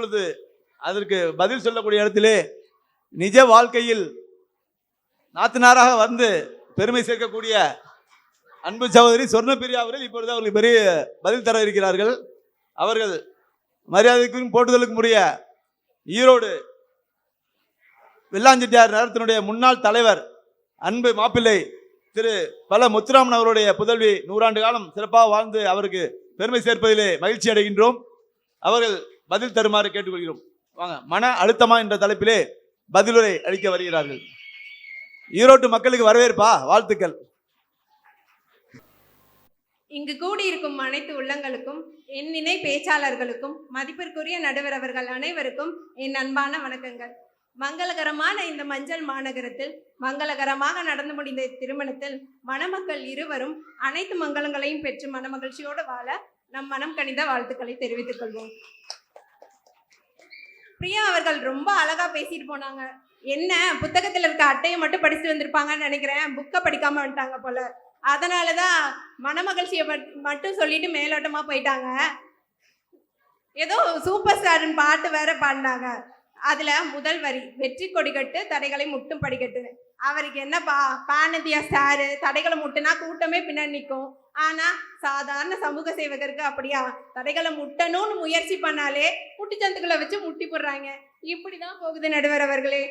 பொழுது அதற்கு பதில் சொல்லக்கூடிய இடத்திலே நிஜ வாழ்க்கையில் நாத்தினாராக வந்து பெருமை சேர்க்கக்கூடிய அன்பு சகோதரி சொர்ணப்பிரியா அவர்கள் இப்பொழுது அவர்களுக்கு பெரிய பதில் தர இருக்கிறார்கள். அவர்கள் மரியாதைக்கும் போட்டுதலுக்கும் உரிய ஈரோடு வெள்ளாஞ்செட்டியார் நகரத்தினுடைய முன்னாள் தலைவர் அன்பு மாப்பிள்ளை திரு பல முத்துராமன் அவருடைய புதல்வி நூறாண்டு காலம் சிறப்பாக வாழ்ந்து அவருக்கு பெருமை சேர்ப்பதிலே மகிழ்ச்சி அடைகின்றோம். அவர்கள் பதில் தருமாறு கேட்டுக்கொள்கிறோம். வாங்க மன அழுத்தமா என்ற தலைப்பிலே பதிலுரை அளிக்க வருகிறார்கள். ஈரோட்டு மக்களுக்கு வரவேற்பா வாழ்த்துக்கள். இங்கு கூடியிருக்கும் அனைத்து உள்ளங்களுக்கும் என் இணை பேச்சாளர்களுக்கும் மதிப்பிற்குரிய நடுவர் அவர்கள் அனைவருக்கும் என் அன்பான வணக்கங்கள். மங்களகரமான இந்த மஞ்சள் மாநகரத்தில் மங்களகரமாக நடந்து முடிந்த திருமணத்தில் மணமக்கள் இருவரும் அனைத்து மங்களங்களையும் பெற்று மனமகிழ்ச்சியோடு வாழ நம் மனம் கணித வாழ்த்துக்களை தெரிவித்துக் கொள்வோம். பிரியா அவர்கள் ரொம்ப அழகா பேசிட்டு போனாங்க. என்ன? புத்தகத்துல இருக்க அட்டையை மட்டும் படிச்சுட்டு வந்திருப்பாங்கன்னு நினைக்கிறேன். புக்கை படிக்காம வந்துட்டாங்க போல. அதனாலதான் மனமகிழ்ச்சியை மட்டும் சொல்லிட்டு மேலோட்டமா போயிட்டாங்க. ஏதோ சூப்பர் ஸ்டாரின் பாட்டு வேற பாடினாங்க. அதுல முதல் வரி வெற்றி கொடிக்கட்டு தடைகளை முட்டும் படிக்கட்டு அவருக்கு என்ன பா பானதியா சாரு தடைகளை முட்டுனா கூட்டமே பின்னாடி நிற்கும் ஆனால் சாதாரண சமூக சேவகருக்கு அப்படியா? தடைகளை முட்டணும்னு முயற்சி பண்ணாலே குட்டிச்சந்துக்களை வச்சு முட்டி போடுறாங்க. இப்படிதான் போகுது நடுவர் அவர்களே.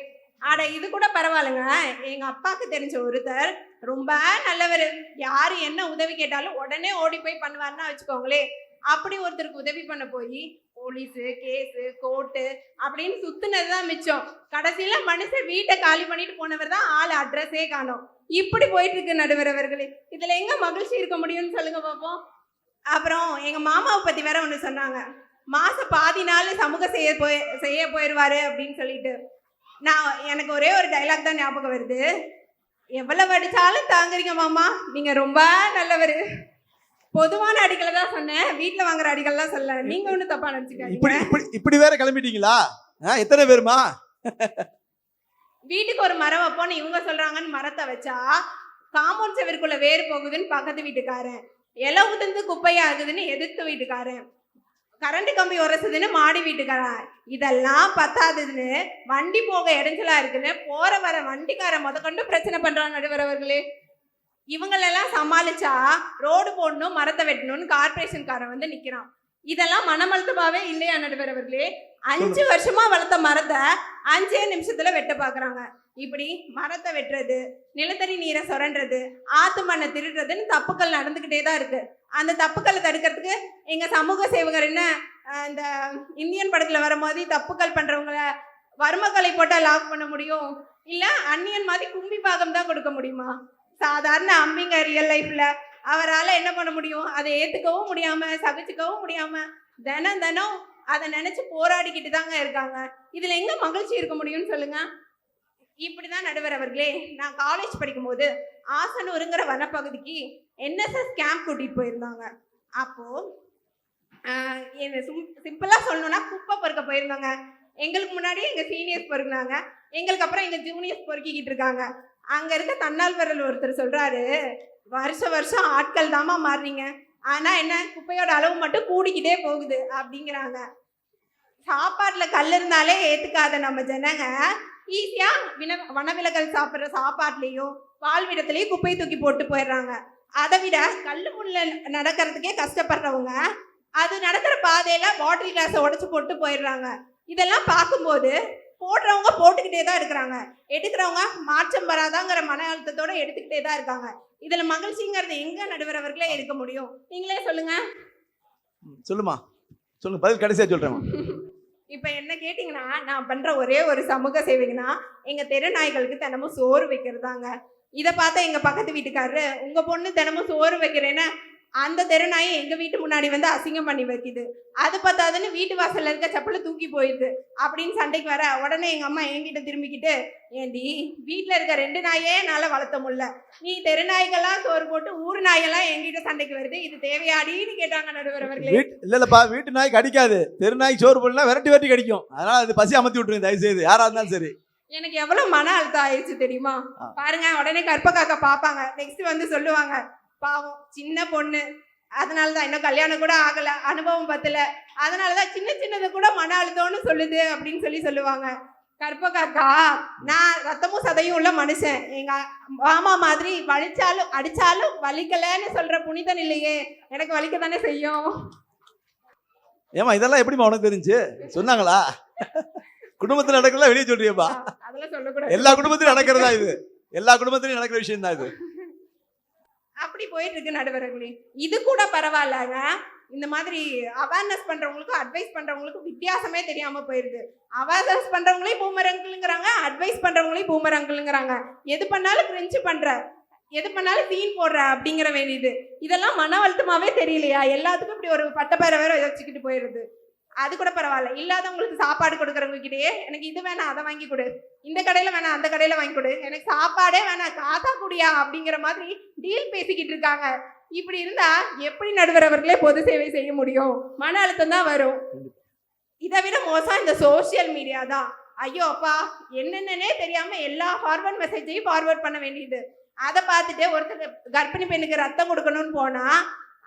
ஆட இது கூட பரவாயில்லைங்க. எங்கள் அப்பாவுக்கு தெரிஞ்ச ஒருத்தர் ரொம்ப நல்லவர். யார் என்ன உதவி கேட்டாலும் உடனே ஓடி போய் பண்ணுவாருன்னா வச்சுக்கோங்களேன். அப்படி ஒருத்தருக்கு உதவி பண்ண போய் போலீஸு கேஸு கோர்ட்டு அப்படின்னு சுத்துனது தான் மிச்சம். கடைசியில மனுஷன் வீட்டை காலி பண்ணிட்டு போனவர் தான் ஆள் அட்ரஸே காணும். இப்படி போயிட்டு இருக்கு நடுவர் அவர்களே. இதுல எங்க மகிழ்ச்சி இருக்க முடியும்னு சொல்லுங்க பார்ப்போம் அப்புறம் எங்க மாமாவை பத்தி வேற ஒன்று சொன்னாங்க. மாச பாதி நாள் சமூக செய்ய போய் செய்ய போயிடுவாரு அப்படின்னு சொல்லிட்டு. நான் எனக்கு ஒரே ஒரு டைலாக் தான் ஞாபகம் வருது. எவ்வளவு அடிச்சாலும் தாங்குறீங்க மாமா. நீங்க ரொம்ப நல்லவர். பொதுவான அடிகளை தான் சொன்னேன். வீட்ல வாங்குற அடிகள்லாம் சொல்ல நீங்க ஒன்றும் தப்பா இப்படி நினைச்சுக்காதீங்க. இப்படி இப்படி வேற கிளம்பிட்டீங்களா? எத்தனை பேருமா? வீட்டுக்கு ஒரு மரம் வைப்போம்னு இவங்க சொல்றாங்கன்னு மரத்தை வச்சா காம்பவுண்ட் செவருக்குள்ள வேர் போகுதுன்னு பக்கத்து வீட்டுக்காரன். இலை உதிர்ந்து குப்பையாகுதுன்னு எதிர்த்து வீட்டுக்காரன். கரண்ட் கம்பி உரசுதுன்னு மாடி வீட்டுக்காரன். இதெல்லாம் பத்தாதுன்னு வண்டி போக இடைஞ்சலா இருக்குன்னு போற வர வண்டிக்காரன் முதற்கொண்டு பிரச்சனை பண்றான் நடுவர் அவர்களே இவங்களெல்லாம் சமாளிச்சா ரோடு போடணும் மரத்தை வெட்டணும்னு கார்பரேஷன்காரன் வந்து நிக்கிறான். இதெல்லாம் மனமழுத்தமாவே இல்லையா நடுவர் அவர்களே? அஞ்சு வருஷமா வளர்த்த மரத்தை அஞ்சே நிமிஷத்துல வெட்ட பாக்குறாங்க. இப்படி மரத்தை வெட்டுறது நிலத்தடி நீரை சுரண்டுறது ஆத்து மண்ணை திருடுறதுன்னு தப்புக்கள் நடந்துகிட்டே தான் இருக்கு. அந்த தப்புக்களை தடுக்கிறதுக்கு எங்க சமூக சேவகர் என்ன இந்த இந்தியன் படத்துல வர மாதிரி தப்புக்கள் பண்றவங்கள வர்மக்கலை போட்டா லாக் பண்ண முடியும்? இல்ல அந்நியன் மாதிரி கும்பி பாகம் தான் கொடுக்க முடியுமா? சாதாரண அம்மிங்க ரியல் லைஃப்ல அவரால் என்ன பண்ண முடியும்? அதை ஏற்றுக்கவும் முடியாம சகிச்சுக்கவும் முடியாம தினம் தினம் அதை நினைச்சு போராடிக்கிட்டு தாங்க இருக்காங்க. இதுல எங்க மகிழ்ச்சி இருக்க முடியும்னு சொல்லுங்க? இப்படிதான் நடுவர் அவர்களே நான் காலேஜ் படிக்கும்போது ஆசனூருங்கிற வனப்பகுதிக்கு என்எஸ்எஸ் கேம்ப் கூட்டிட்டு போயிருந்தாங்க. அப்போ ஆஹ், என்ன சிம்பிளா சொல்லணும்னா குப்பை பொறுக்க போயிருந்தாங்க. எங்களுக்கு முன்னாடி எங்க சீனியர்ஸ் பொறுக்குனாங்க. எங்களுக்கு அப்புறம் எங்க ஜூனியர்ஸ் பொறுக்கிக்கிட்டு இருக்காங்க. அங்கே இருக்க தன்னால்வரல் ஒருத்தர் சொல்கிறாரு வருஷ வருஷம் ஆட்கள் தாமா மாறுறீங்க ஆனால் என்ன குப்பையோட அளவு மட்டும் கூடிக்கிட்டே போகுது அப்படிங்கிறாங்க. சாப்பாட்டில் கல் இருந்தாலே ஏற்றுக்காத நம்ம ஜனங்க. ஈஸியாக வின வனவிலகல் சாப்பிட்ற சாப்பாட்லேயும் வாழ்விடத்துலேயும் குப்பையை தூக்கி போட்டு போயிடுறாங்க. அதை விட கல் முள்ள நடக்கிறதுக்கே கஷ்டப்படுறவங்க அது நடக்கிற பாதையில் பாட்டில் கிளாஸை உடச்சி போட்டு போயிடுறாங்க. இதெல்லாம் பார்க்கும்போது போடுறவங்க போட்டுக்கிட்டே தான் இருக்கிறாங்க. எடுக்கிறவங்க மாற்றம் வராதாங்கிற மன அழுத்தத்தோட எடுத்துக்கிட்டே தான் இருக்காங்க. இதுல மகிழ்ச்சிங்கிறது எங்க நடுவர் அவர்களே இருக்க முடியும்? நீங்களே சொல்லுங்க. சொல்லுமா. சொல்லுங்க பதில் கடைசியா சொல்றேன் இப்போ என்ன கேட்டிங்கன்னா நான் பண்ணுற ஒரே ஒரு சமூக சேவைங்கன்னா எங்கள் தெரு நாய்களுக்கு தினமும் சோறு வைக்கிறதாங்க. இதை பார்த்தா எங்கள் பக்கத்து வீட்டுக்காரரு உங்கள் பொண்ணு தினமும் சோறு வைக்கிறேன்னு அந்த தெரு நாய் எங்கள் வீட்டு முன்னாடி வந்து அசிங்கம் பண்ணி வைக்குது. அது பார்த்தாதுன்னு வீட்டு வாசல்ல இருக்க செப்பலை தூக்கி போயிடுது அப்படின்னு சண்டைக்கு வர உடனே எங்கள் அம்மா என்கிட்ட திரும்பிக்கிட்டு ஏண்டி வீட்டில் இருக்க ரெண்டு நாயே என்னால் வளர்த்த முடியல. நீ தெரு நாய்கள்லாம் சோறு போட்டு ஊர் நாய்கள்லாம் என்கிட்ட சண்டைக்கு வருது. இது தேவையாடின்னு கேட்டாங்க நடுவர் அவர்களே. இல்ல இல்லப்பா வீட்டு நாய் கடிக்காது தெரு நாய் சோறு போடலாம் விரட்டி விரட்டி கடிக்கும். அதனால அது பசி அமர்த்தி விட்டுருங்க தயவு செய்து யாரா இருந்தாலும் சரி. எனக்கு எவ்வளவு மன அழுத்தம் ஆயிடுச்சு தெரியுமா. பாருங்க உடனே கற்ப காக்கா பாப்பாங்க நெக்ஸ்ட் வந்து சொல்லுவாங்க பாவம் சின்ன பொண்ணு. அதனாலதான் இன்னும் கல்யாணம் கூட ஆகல அனுபவம் பத்தல. அதனாலதான் சின்ன சின்னது கூட மன அழுத்தம்னு சொல்லுது அப்படின்னு சொல்லி சொல்லுவாங்க. கற்ப காக்கா நான் ரத்தமும் சதையும் உள்ள மனுஷன். எங்க மாமா மாதிரி வலிச்சாலும் அடிச்சாலும் வலிக்கலன்னு சொல்ற புனிதன் இல்லையே. எனக்கு வலிக்க தானே செய்யும். ஏமா இதெல்லாம் எப்படிம்மா உனக்கு தெரிஞ்சு? சொன்னாங்களா? குடும்பத்துல நடக்கிறதா வெளியே சொல்றியப்பா அதெல்லாம் சொல்லக்கூடாது. எல்லா குடும்பத்திலும் நடக்கிறதா இது? எல்லா குடும்பத்திலும் நடக்கிற விஷயம் தான் இது. அப்படி போயிட்டு இருக்கு நடுவர்களே. இது கூட பரவாயில்லங்க. இந்த மாதிரி அவேர்னஸ் பண்றவங்களுக்கும் அட்வைஸ் பண்றவங்களுக்கும் வித்தியாசமே தெரியாம போயிருது. அவேர்னஸ் பண்றவங்களே பூமர் அங்கிளுங்கிறாங்க அட்வைஸ் பண்றவங்களே பூமர் அங்கிளுங்கிறாங்க எது பண்ணாலும் கிரிஞ்சு பண்ற எது பண்ணாலும் சீன் போடுற அப்படிங்கிற வேண்டியது. இதெல்லாம் மன அழுத்தமாவே தெரியலையா? எல்லாத்துக்கும் இப்படி ஒரு பட்டப்பேரை வேற வச்சுக்கிட்டு போயிருது. அது கூட பரவாயில்ல. இல்லாதவங்களுக்கு சாப்பாடு கொடுக்குறவங்க கிட்டேயே எனக்கு இது வேணாம் அதை வாங்கி கொடு. இந்த கடையில் வேணாம் அந்த கடையில் வாங்கி கொடு. எனக்கு சாப்பாடே வேணாம் காத்தா குடியா? அப்படிங்கிற மாதிரி டீல் பேசிக்கிட்டு இருக்காங்க. இப்படி இருந்தா எப்படி நடுவர் அவர்களே பொது சேவை செய்ய முடியும்? மன அழுத்தம் தான் வரும். இதை விட மோசம் இந்த சோஷியல் மீடியா தான். ஐயோ அப்பா என்னென்னனே தெரியாம எல்லா ஃபார்வர்ட் மெசேஜையும் ஃபார்வர்ட் பண்ண வேண்டியது. அதை பார்த்துட்டு ஒருத்தர் கர்ப்பிணி பெண்ணுக்கு ரத்தம் கொடுக்கணும்னு போனா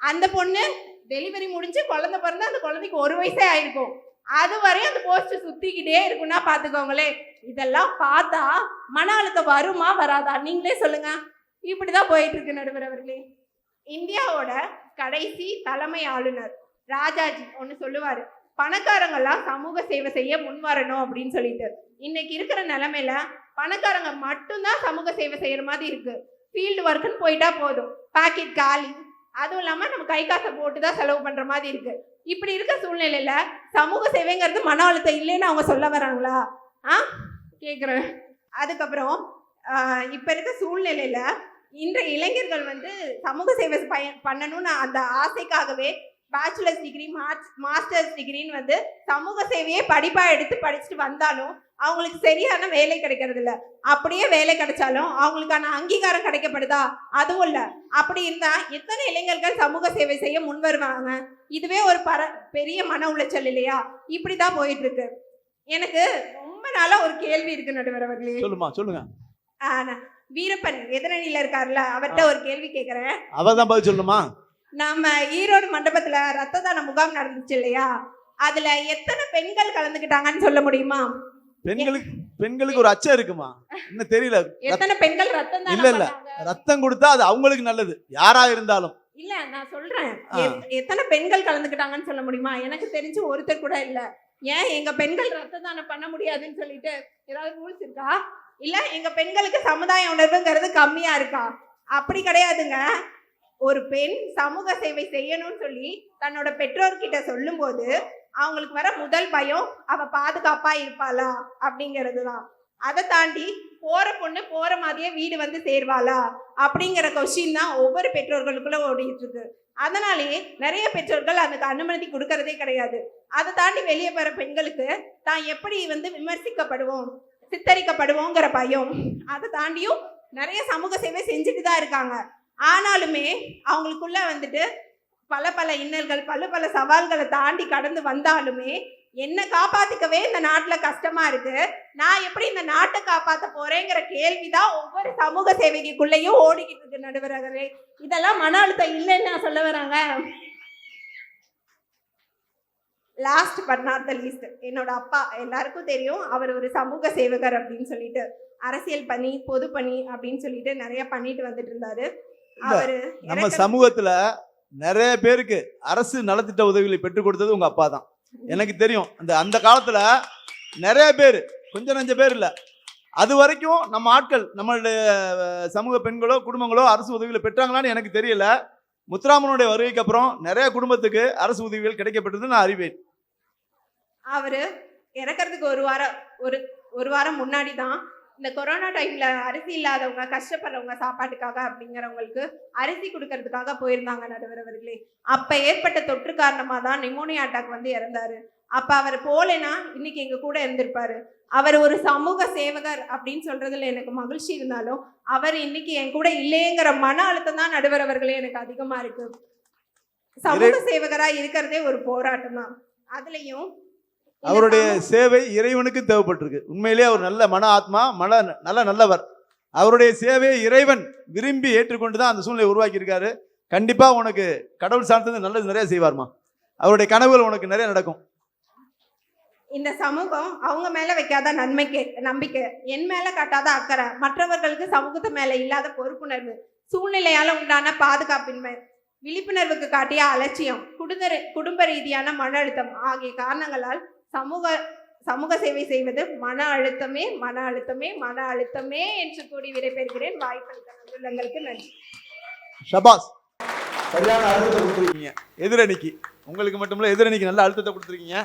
அந்த பொண்ணு டெலிவரி முடிஞ்சு குழந்தை பிறந்தா அந்த குழந்தைக்கு ஒரு வயசே ஆயிருக்கும். அது வரையும் அந்த போஸ்ட் சுத்திக்கிட்டே இருக்குன்னா பாத்துக்கோங்களேன் இதெல்லாம் பார்த்தா மன அழுத்தம் வருமா வராதா? நீங்களே சொல்லுங்க. இப்படிதான் போயிட்டு இருக்கு நடுவர் அவர்களே. இந்தியாவோட கடைசி தலைமை ஆளுநர் ராஜாஜி ஒன்று சொல்லுவாரு. பணக்காரங்கெல்லாம் சமூக சேவை செய்ய முன் வரணும் அப்படின்னு சொல்லிட்டு. இன்னைக்கு இருக்கிற நிலமையில பணக்காரங்க மட்டும்தான் சமூக சேவை செய்யற மாதிரி இருக்கு. ஃபீல்டு ஒர்க்குன்னு போயிட்டா போதும். பாக்கெட் காலி அதுவும் இல்லாமல் நம்ம கை காசை போட்டு தான் செலவு பண்ணுற மாதிரி இருக்குது இப்படி இருக்க சூழ்நிலையில் சமூக சேவைங்கிறது மன அழுத்தம் இல்லைன்னு அவங்க சொல்ல வராங்களா? ஆ? கேட்குறேன் அதுக்கப்புறம் இப்போ இருக்க சூழ்நிலையில் இன்றைய இளைஞர்கள் வந்து சமூக சேவை பய பண்ணணும்னு அந்த ஆசைக்காகவே பேச்சுலர்ஸ் டிகிரி மாஸ்டர்ஸ் டிகிரின்னு வந்து சமூக சேவையே படிப்பா எடுத்து படிச்சுட்டு வந்தாலும் அவங்களுக்கு சரியான வேலை கிடைக்கிறது இல்ல. அப்படியே வேலை கிடைச்சாலும் அவங்களுக்கான அங்கீகாரம் கிடைக்கப்படுதா? அதுவும் இல்ல. அப்படி இருந்தா எத்தனை இளைஞர்கள் சமூக சேவை செய்ய முன் வருவாங்க? இதுவே ஒரு பர பெரிய மன உளைச்சல் இல்லையா? இப்படிதான் போயிட்டு இருக்கு எனக்கு ரொம்ப நாளா ஒரு கேள்வி இருக்கு நடுவர் அவர்களே சொல்லுமா சொல்லுங்க. வீரப்பன் எதிரணியில இருக்காருல்ல அவர்கிட்ட ஒரு கேள்வி கேக்குறேன். அவ தான் பதில் சொல்லணுமா? நம்ம ஈரோடு மண்டபத்துல ரத்த தான முகாம் நடந்துச்சு இல்லையா? அதுல எத்தனை பெண்கள் கலந்துக்கிட்டாங்கன்னு சொல்ல முடியுமா? பெண்களுக்கு பெண்களுக்கு ஒரு அச்சம் இருக்குமா? இன்னும் தெரியல. எத்தனை பெண்கள் ரத்தம் இல்ல, இல்ல. ரத்தம் கொடுத்தா அது அவங்களுக்கு நல்லது. யாரா இருந்தாலும். இல்ல நான் சொல்றேன். எத்தனை பெண்கள் கலந்துக்கிட்டாங்கன்னு சொல்ல முடியுமா? எனக்கு தெரிஞ்சு ஒருத்தர் கூட இல்ல. ஏன் எங்க பெண்கள் ரத்த தானம் பண்ண முடியாதுன்னு சொல்லிட்டு ஏதாவது ரூல்ஸ் இருக்கா? இல்ல எங்க பெண்களுக்கு சமுதாய உணர்வுங்கிறது கம்மியா இருக்கா? அப்படி கிடையாதுங்க. ஒரு பெண் சமூக சேவை செய்யணும்னு சொல்லி தன்னோட பெற்றோர்கிட்ட சொல்லும்போது அவங்களுக்கு வர முதல் பயம் அவ பாதுகாப்பா இருப்பாளா? அப்படிங்கிறது தான் அதை தாண்டி போற பொண்ணு போற மாதிரியே வீடு வந்து சேர்வாளா? அப்படிங்கிற கொஸ்டின் தான் ஒவ்வொரு பெற்றோர்களுக்குள்ள ஓடிட்டு இருக்கு அதனாலேயே நிறைய பெற்றோர்கள் அதுக்கு அனுமதி கொடுக்கறதே கிடையாது. அதை தாண்டி வெளியே வர பெண்களுக்கு தான் எப்படி வந்து விமர்சிக்கப்படுவோம் சித்தரிக்கப்படுவோங்கிற பயம். அதை தாண்டியும் நிறைய சமூக சேவை செஞ்சுட்டு தான் இருக்காங்க. ஆனாலுமே அவங்களுக்குள்ள வந்துட்டு பல பல இன்னல்கள் பல பல சவால்களை தாண்டி கடந்து வந்தாலுமே என்னை காப்பாற்றிக்கவே இந்த நாட்டில் கஷ்டமாக இருக்குது நான் எப்படி இந்த நாட்டை காப்பாற்ற போகிறேங்கிற கேள்வி தான் ஒவ்வொரு சமூக சேவைக்குள்ளேயும் ஓடிக்கிட்டு இருக்கு நடுவரகரே. இதெல்லாம் மன அழுத்தம் இல்லைன்னு நான் சொல்ல வராங்க. Last but not the least என்னோட அப்பா எல்லாருக்கும் தெரியும். அவர் ஒரு சமூக சேவகர் அப்படின்னு சொல்லிட்டு அரசியல் பணி பொது பணி அப்படின்னு சொல்லிட்டு நிறைய பண்ணிட்டு வந்துட்டு இருந்தாரு. நம்ம சமூகத்துல நிறைய பேருக்கு அரசு நலத்திட்ட உதவிகளை பெற்றுக் கொடுத்தது உங்க அப்பா தான். எனக்கு தெரியும். அந்த அந்த காலத்துல நிறைய பேர் கொஞ்சம் நஞ்ச பேர் இல்ல. அது வரைக்கும் நம்ம ஆட்கள் நம்மளுடைய சமூக பெண்களோ குடும்பங்களோ அரசு உதவிகளை பெற்றாங்களான்னு எனக்கு தெரியல. முத்துராமனுடைய வருகைக்கு அப்புறம் நிறைய குடும்பத்துக்கு அரசு உதவிகள் கிடைக்கப்பட்டது நான் அறிவேன். அவரு இறக்கறதுக்கு ஒரு வாரம் ஒரு ஒரு வாரம் முன்னாடி தான் இந்த கொரோனா டைம்ல அரிசி இல்லாதவங்க கஷ்டப்படுறவங்க சாப்பாட்டுக்காக அப்படிங்கிறவங்களுக்கு அரிசி கொடுக்கறதுக்காக போயிருந்தாங்க நடுவர் அவர்களே. அப்ப ஏற்பட்ட தொற்று காரணமா தான் நிமோனியா அட்டாக் வந்து இறந்தாரு. அப்ப அவர் போலேனா இன்னைக்கு எங்க கூட இருந்திருப்பாரு. அவர் ஒரு சமூக சேவகர் அப்படின்னு சொல்றதுல எனக்கு மகிழ்ச்சி இருந்தாலும் அவர் இன்னைக்கு என் கூட இல்லையேங்கிற மன அழுத்தம் தான் நடுவர் அவர்களே எனக்கு அதிகமா இருக்கு. சமூக சேவகரா இருக்கிறதே ஒரு போராட்டம் தான் அதுலயும் அவருடைய சேவை இறைவனுக்கு தேவைப்பட்டிருக்கு. உண்மையிலேயே அவர் நல்ல மன ஆத்மா மன நல்ல நல்லவர். அவருடைய சேவையை இறைவன் விரும்பி ஏற்றுக்கொண்டு தான் அந்த சூழ்நிலை உருவாக்கி இருக்காரு கண்டிப்பா உனக்கு கடவுள் சார்ந்தது நல்லது நிறைய செய்வார்மா. அவருடைய கனவுகள் உனக்கு நிறைய நடக்கும். இந்த சமூகம் அவங்க மேல வைக்காத நன்மைக்கு நம்பிக்கை என் மேல காட்டாத அக்கறை மற்றவர்களுக்கு சமூகத்து மேல இல்லாத பொறுப்புணர்வு சூழ்நிலையால உண்டான பாதுகாப்பின்மை விழிப்புணர்வுக்கு காட்டிய அலட்சியம் குடும்ப குடும்ப ரீதியான மன அழுத்தம் ஆகிய காரணங்களால் சமூக சமூக சேவை செய்வது மன அழுத்தமே மன அழுத்தமே மன அழுத்தமே என்று கூறி விடைபெறுகிறேன். வாய்ப்பளித்த உள்ளங்களுக்கு நன்றி. ஷபாஸ். சரியான அழுத்தத்தை கொடுத்துருக்கீங்க. எதிரணிக்கு. உங்களுக்கு மட்டும் இல்ல எதிரணிக்கு நல்ல அழுத்தத்தை கொடுத்துருக்கீங்க.